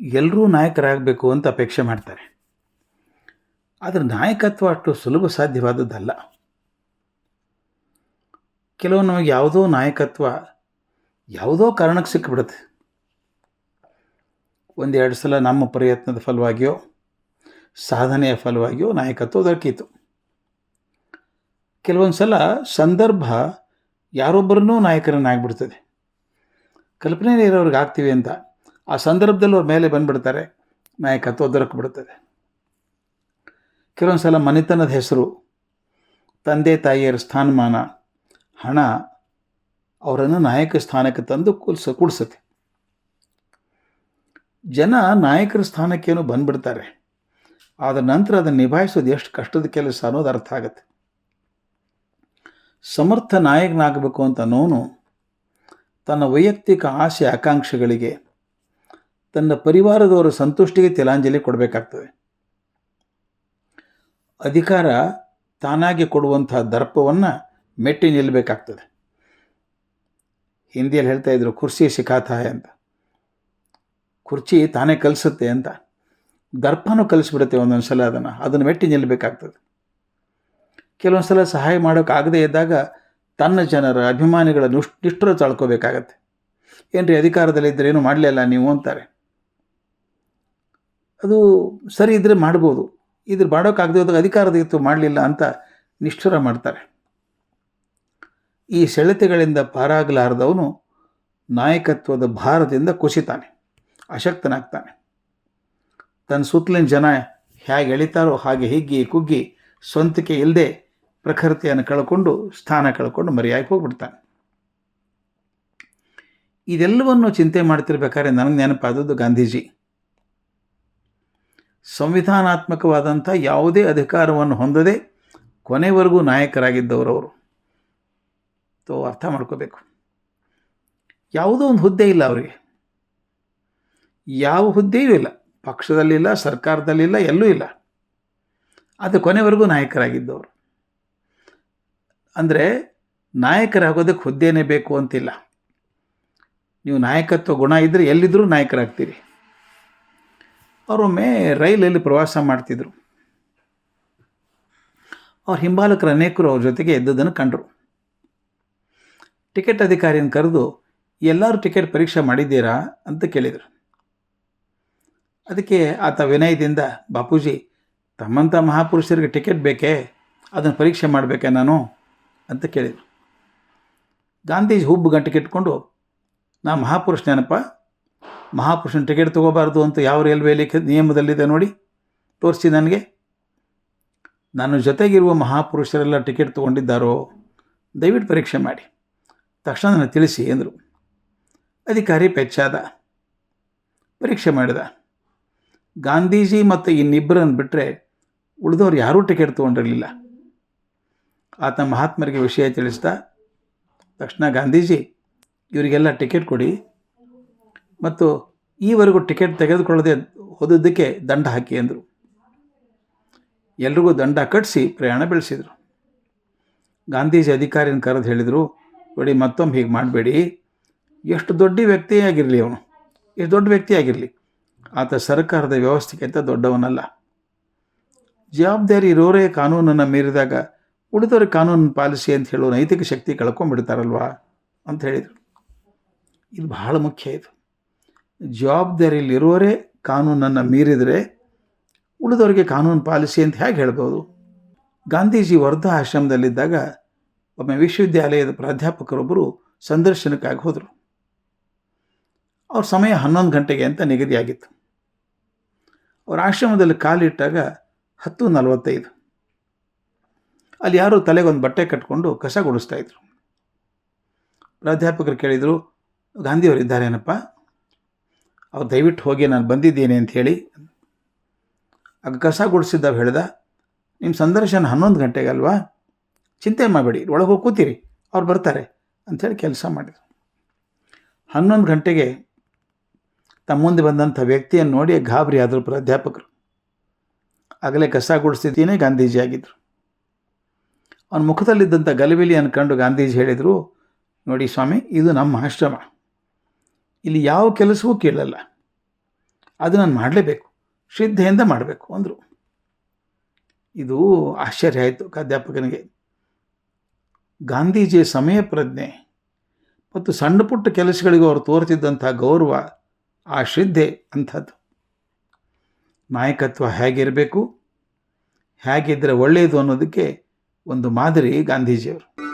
ಎಲ್ಲರೂ ನಾಯಕರಾಗಬೇಕು ಅಂತ ಅಪೇಕ್ಷೆ ಮಾಡ್ತಾರೆ. ಆದರೆ ನಾಯಕತ್ವ ಅಷ್ಟು ಸುಲಭ ಸಾಧ್ಯವಾದದ್ದಲ್ಲ. ಕೆಲವು ನಮಗೆ ಯಾವುದೋ ನಾಯಕತ್ವ ಯಾವುದೋ ಕಾರಣಕ್ಕೆ ಸಿಕ್ಕಿಬಿಡುತ್ತೆ ಒಂದೆರಡು ಸಲ ನಮ್ಮ ಪ್ರಯತ್ನದ ಫಲವಾಗಿಯೋ, ಸಾಧನೆಯ ಫಲವಾಗಿಯೋ ನಾಯಕತ್ವ ದೊರಕಿತು ಕೆಲವೊಂದು ಸಲ ಸಂದರ್ಭ ಯಾರೊಬ್ಬರನ್ನೂ ನಾಯಕರನ್ನಾಗ್ಬಿಡ್ತದೆ. ಕಲ್ಪನೆ ಇರೋರಿಗೆ ಆಗ್ತೀವಿ ಅಂತ. ಆ ಸಂದರ್ಭದಲ್ಲಿ ಅವ್ರ ಮೇಲೆ ಬಂದ್ಬಿಡ್ತಾರೆ. ನಾಯಕತ್ವ ದೊರಕಿಬಿಡ್ತದೆ ಕೆಲವೊಂದು ಸಲ ಮನೆತನದ ಹೆಸರು, ತಂದೆ ತಾಯಿಯರ ಸ್ಥಾನಮಾನ, ಹಣ ಅವರನ್ನು ನಾಯಕ ಸ್ಥಾನಕ್ಕೆ ತಂದು ಕುಲ್ಸ, ಕೂಡಿಸುತ್ತೆ. ಜನ ನಾಯಕರ ಸ್ಥಾನಕ್ಕೇನು ಬಂದ್ಬಿಡ್ತಾರೆ. ಆದ ನಂತರ ಅದನ್ನು ನಿಭಾಯಿಸೋದು ಎಷ್ಟು ಕಷ್ಟದ ಕೆಲಸ ಅನ್ನೋದು ಅರ್ಥ ಆಗುತ್ತೆ. ಸಮರ್ಥ ನಾಯಕನಾಗಬೇಕು ಅಂತ ನೋನು ತನ್ನ ವೈಯಕ್ತಿಕ ಆಸೆ, ಆಕಾಂಕ್ಷೆಗಳಿಗೆ ತನ್ನ ಪರಿವಾರದವರ ಸಂತುಷ್ಟಿಗೆ ತಿಲಾಂಜಲಿ ಕೊಡಬೇಕಾಗ್ತದೆ. ಅಧಿಕಾರ ತಾನಾಗಿ ಕೊಡುವಂಥ ದರ್ಪವನ್ನು ಮೆಟ್ಟಿ ನಿಲ್ಲಬೇಕಾಗ್ತದೆ ಹಿಂದಿಯಲ್ಲಿ ಹೇಳ್ತಾ ಇದ್ರು, ಕುರ್ಚಿ ಸಿಖಾತಾಯ ಅಂತ. ಕುರ್ಚಿ ತಾನೇ ಕಲಿಸುತ್ತೆ ಅಂತ. ದರ್ಪನೂ ಕಲಿಸ್ಬಿಡುತ್ತೆ ಒಂದೊಂದು ಸಲ ಅದನ್ನು ಅದನ್ನು ಮೆಟ್ಟಿ ನಿಲ್ಲಬೇಕಾಗ್ತದೆ ಕೆಲವೊಂದು ಸಲ ಸಹಾಯ ಮಾಡೋಕ್ಕಾಗದೇ ಇದ್ದಾಗ ತನ್ನ ಜನರ ಅಭಿಮಾನಿಗಳ ನುಷ್ ನಿಷ್ಠುರ ತಳ್ಕೋಬೇಕಾಗತ್ತೆ. ಏನ್ರಿ, ಅಧಿಕಾರದಲ್ಲಿದ್ದರೆ ಏನು ಮಾಡಲಿಲ್ಲ ನೀವು ಅಂತಾರೆ. ಅದು ಸರಿ ಇದ್ದರೆ ಮಾಡ್ಬೋದು. ಇದ್ರ ಮಾಡೋಕ್ಕಾಗದೇ ಹೋದಾಗ ಅಧಿಕಾರದ ಇತ್ತು ಮಾಡಲಿಲ್ಲ ಅಂತ ನಿಷ್ಠುರ ಮಾಡ್ತಾರೆ. ಈ ಸೆಳೆತೆಗಳಿಂದ ಪಾರಾಗಲಾರದವನು ನಾಯಕತ್ವದ ಭಾರದಿಂದ ಕುಸಿತಾನೆ, ಅಶಕ್ತನಾಗ್ತಾನೆ. ತನ್ನ ಸುತ್ತಲಿನ ಜನ ಹೇಗೆ ಎಳಿತಾರೋ ಹಾಗೆ ಹಿಗ್ಗಿ ಕುಗ್ಗಿ ಸ್ವಂತಿಕೆ ಇಲ್ಲದೆ ಪ್ರಕೃತಿಯನ್ನು ಕಳ್ಕೊಂಡು, ಸ್ಥಾನ ಕಳ್ಕೊಂಡು ಮರೆಯಾಗಿ ಹೋಗ್ಬಿಡ್ತಾನೆ. ಇದೆಲ್ಲವನ್ನು ಚಿಂತೆ ಮಾಡ್ತಿರ್ಬೇಕಾದ್ರೆ ನನಗೆ ನೆನಪಾದದ್ದು ಗಾಂಧೀಜಿ. ಸಂವಿಧಾನಾತ್ಮಕವಾದಂಥ ಯಾವುದೇ ಅಧಿಕಾರವನ್ನು ಹೊಂದದೆ ಕೊನೆವರೆಗೂ ನಾಯಕರಾಗಿದ್ದವರು ಅವರು ತೋ, ಅರ್ಥ ಮಾಡ್ಕೋಬೇಕು. ಯಾವುದೋ ಒಂದು ಹುದ್ದೆ ಇಲ್ಲ ಅವರಿಗೆ. ಯಾವ ಹುದ್ದೆಯೂ ಇಲ್ಲ. ಪಕ್ಷದಲ್ಲಿಲ್ಲ, ಸರ್ಕಾರದಲ್ಲಿಲ್ಲ, ಎಲ್ಲೂ ಇಲ್ಲ. ಅದು ಕೊನೆವರೆಗೂ ನಾಯಕರಾಗಿದ್ದವರು. ಅಂದರೆ ನಾಯಕರಾಗೋದಕ್ಕೆ ಹುದ್ದೆನೇ ಬೇಕು ಅಂತಿಲ್ಲ. ನೀವು ನಾಯಕತ್ವ ಗುಣ ಇದ್ದರೆ ಎಲ್ಲಿದ್ದರೂ ನಾಯಕರಾಗ್ತೀರಿ. ಅವರೊಮ್ಮೆ ರೈಲಲ್ಲಿ ಪ್ರವಾಸ ಮಾಡ್ತಿದ್ರು. ಅವ್ರ ಹಿಂಬಾಲಕರು ಅನೇಕರು ಅವ್ರ ಜೊತೆಗೆ ಎದ್ದದನ್ನು ಕಂಡರು. ಟಿಕೆಟ್ ಅಧಿಕಾರಿಯನ್ನ ಕರೆದು, ಎಲ್ಲರೂ ಟಿಕೆಟ್ ಪರೀಕ್ಷೆ ಮಾಡಿದ್ದೀರಾ? ಅಂತ ಕೇಳಿದರು. ಅದಕ್ಕೆ ಆತ ವಿನಯದಿಂದ, ಬಾಪೂಜಿ, ತಮ್ಮಂಥ ಮಹಾಪುರುಷರಿಗೆ ಟಿಕೆಟ್ ಬೇಕೇ? ಅದನ್ನು ಪರೀಕ್ಷೆ ಮಾಡಬೇಕೆ ನಾನು? ಅಂತ ಕೇಳಿದರು. ಗಾಂಧೀಜಿ ಹುಬ್ಬು ಗಂಟೆ ಇಟ್ಕೊಂಡು, ನಾ ಮಹಾಪುರುಷನೇನಪ್ಪ? ಮಹಾಪುರುಷನ ಟಿಕೆಟ್ ತೊಗೋಬಾರ್ದು ಅಂತ ಯಾವ ರೈಲ್ವೆಯಲ್ಲಿ ನಿಯಮದಲ್ಲಿದೆ ನೋಡಿ. ತೋರಿಸಿ ನನಗೆ. ನನ್ನ ಜೊತೆಗಿರುವ ಮಹಾಪುರುಷರೆಲ್ಲ ಟಿಕೆಟ್ ತೊಗೊಂಡಿದ್ದಾರೋ, ದಯವಿಟ್ಟು ಪರೀಕ್ಷೆ ಮಾಡಿ. ತಕ್ಷಣ ನನಗೆ ತಿಳಿಸಿ ಅಂದರು ಅಧಿಕಾರಿ ಪೆಚ್ಚಾದ. ಪರೀಕ್ಷೆ ಮಾಡಿದ. ಗಾಂಧೀಜಿ ಮತ್ತು ಇನ್ನಿಬ್ಬರನ್ನು ಬಿಟ್ಟರೆ ಉಳಿದವ್ರು ಯಾರೂ ಟಿಕೆಟ್ ತೊಗೊಂಡಿರಲಿಲ್ಲ. ಆತ ಮಹಾತ್ಮರಿಗೆ ವಿಷಯ ತಿಳಿಸ್ದ. ತಕ್ಷಣ ಗಾಂಧೀಜಿ, ಇವರಿಗೆಲ್ಲ ಟಿಕೆಟ್ ಕೊಡಿ. ಮತ್ತು ಈವರೆಗೂ ಟಿಕೆಟ್ ತೆಗೆದುಕೊಳ್ಳದೆ ಹೋದದ್ದಕ್ಕೆ ದಂಡ ಹಾಕಿ ಅಂದರು ಎಲ್ರಿಗೂ ದಂಡ ಕಟ್ಟಿಸಿ ಪ್ರಯಾಣ ಬೆಳೆಸಿದರು. ಗಾಂಧೀಜಿ ಅಧಿಕಾರಿನ ಕರೆದು ಹೇಳಿದರು, ನೋಡಿ, ಮತ್ತೊಮ್ಮೆ ಹೀಗೆ ಮಾಡಬೇಡಿ. ಎಷ್ಟು ದೊಡ್ಡ ವ್ಯಕ್ತಿಯಾಗಿರಲಿ ಅವನು, ಎಷ್ಟು ದೊಡ್ಡ ವ್ಯಕ್ತಿಯಾಗಿರಲಿ, ಆತ ಸರ್ಕಾರದ ವ್ಯವಸ್ಥೆಗಿಂತ ದೊಡ್ಡವನಲ್ಲ. ಜವಾಬ್ದಾರಿ ಇರೋರೇ ಕಾನೂನನ್ನು ಮೀರಿದಾಗ ಉಳಿದವರು ಕಾನೂನು ಪಾಲಿಸಿ ಅಂತ ಹೇಳೋ ನೈತಿಕ ಶಕ್ತಿ ಕಳ್ಕೊಂಡ್ಬಿಡ್ತಾರಲ್ವಾ? ಅಂತ ಹೇಳಿದರು. ಇದು ಬಹಳ ಮುಖ್ಯ ಇದು. ಜವಾಬ್ದಾರಿಯಲ್ಲಿರುವವರೇ ಕಾನೂನನ್ನು ಮೀರಿದರೆ ಉಳಿದವರಿಗೆ ಕಾನೂನು ಪಾಲಿಸಿ ಅಂತ ಹೇಗೆ ಹೇಳ್ಬೋದು? ಗಾಂಧೀಜಿ ವರ್ಧಾ ಆಶ್ರಮದಲ್ಲಿದ್ದಾಗ ಒಮ್ಮೆ ವಿಶ್ವವಿದ್ಯಾಲಯದ ಪ್ರಾಧ್ಯಾಪಕರೊಬ್ಬರು ಸಂದರ್ಶನಕ್ಕಾಗಿ ಹೋದರು. ಅವ್ರ ಸಮಯ ಹನ್ನೊಂದು ಗಂಟೆಗೆ ಅಂತ ನಿಗದಿಯಾಗಿತ್ತು. ಅವ್ರ ಆಶ್ರಮದಲ್ಲಿ ಕಾಲಿಟ್ಟಾಗ ಹತ್ತು ನಲವತ್ತೈದು. ಅಲ್ಲಿ ಯಾರೋ ತಲೆಗೊಂದು ಬಟ್ಟೆ ಕಟ್ಕೊಂಡು ಕಸ ಗುಡಿಸ್ತಾ ಇದ್ರು. ಪ್ರಾಧ್ಯಾಪಕರು ಕೇಳಿದರು ಗಾಂಧಿಯವರು ಇದ್ದಾರೇನಪ್ಪ? ಅವ್ರು ದಯವಿಟ್ಟು ಹೋಗಿ ನಾನು ಬಂದಿದ್ದೇನೆ ಹೇಳಿ ಆಗ ಕಸ ಗುಡಿಸಿದ್ದವ್ ಹೇಳ್ದ ನಿಮ್ಮ ಸಂದರ್ಶನ ಹನ್ನೊಂದು ಗಂಟೆಗಲ್ವಾ ಚಿಂತೆ ಮಾಡಬೇಡಿ ಒಳಗೆ ಹೋಗಿ ಕೂತೀರಿ, ಅವ್ರು ಬರ್ತಾರೆ ಅಂಥೇಳಿ ಕೆಲಸ ಮಾಡಿದರು. ಹನ್ನೊಂದು ಗಂಟೆಗೆ ತಮ್ಮ ಮುಂದೆ ಬಂದಂಥ ವ್ಯಕ್ತಿಯನ್ನು ನೋಡಿ ಗಾಬರಿ ಆದರು ಪ್ರಾಧ್ಯಾಪಕರು. ಆಗಲೇ ಕಸ ಗುಡಿಸ್ತಿದ್ದೇನೆ ಗಾಂಧೀಜಿ ಆಗಿದ್ದರು ಅವನ ಮುಖದಲ್ಲಿದ್ದಂಥ ಗಲಿಬಿಲಿಯನ್ನು ಕಂಡು ಗಾಂಧೀಜಿ ಹೇಳಿದರು, ನೋಡಿ ಸ್ವಾಮಿ, ಇದು ನಮ್ಮ ಆಶ್ರಮ. ಇಲ್ಲಿ ಯಾವ ಕೆಲಸವೂ ಕೇಳಲ್ಲ. ಅದು ನಾನು ಮಾಡಲೇಬೇಕು. ಶ್ರದ್ಧೆಯಿಂದ ಮಾಡಬೇಕು ಅಂದರು. ಇದು ಆಶ್ಚರ್ಯ ಆಯಿತು ಅಧ್ಯಾಪಕನಿಗೆ ಗಾಂಧೀಜಿಯ ಸಮಯ ಪ್ರಜ್ಞೆ ಮತ್ತು ಸಣ್ಣ ಪುಟ್ಟ ಕೆಲಸಗಳಿಗೂ ಅವರು ತೋರ್ತಿದ್ದಂಥ ಗೌರವ, ಆ ಶ್ರದ್ಧೆ ಅಂಥದ್ದು. ನಾಯಕತ್ವ ಹೇಗಿರಬೇಕು? ಹೇಗಿದ್ದರೆ ಒಳ್ಳೆಯದು ಅನ್ನೋದಕ್ಕೆ ಒಂದು ಮಾದರಿ ಗಾಂಧೀಜಿಯವರು.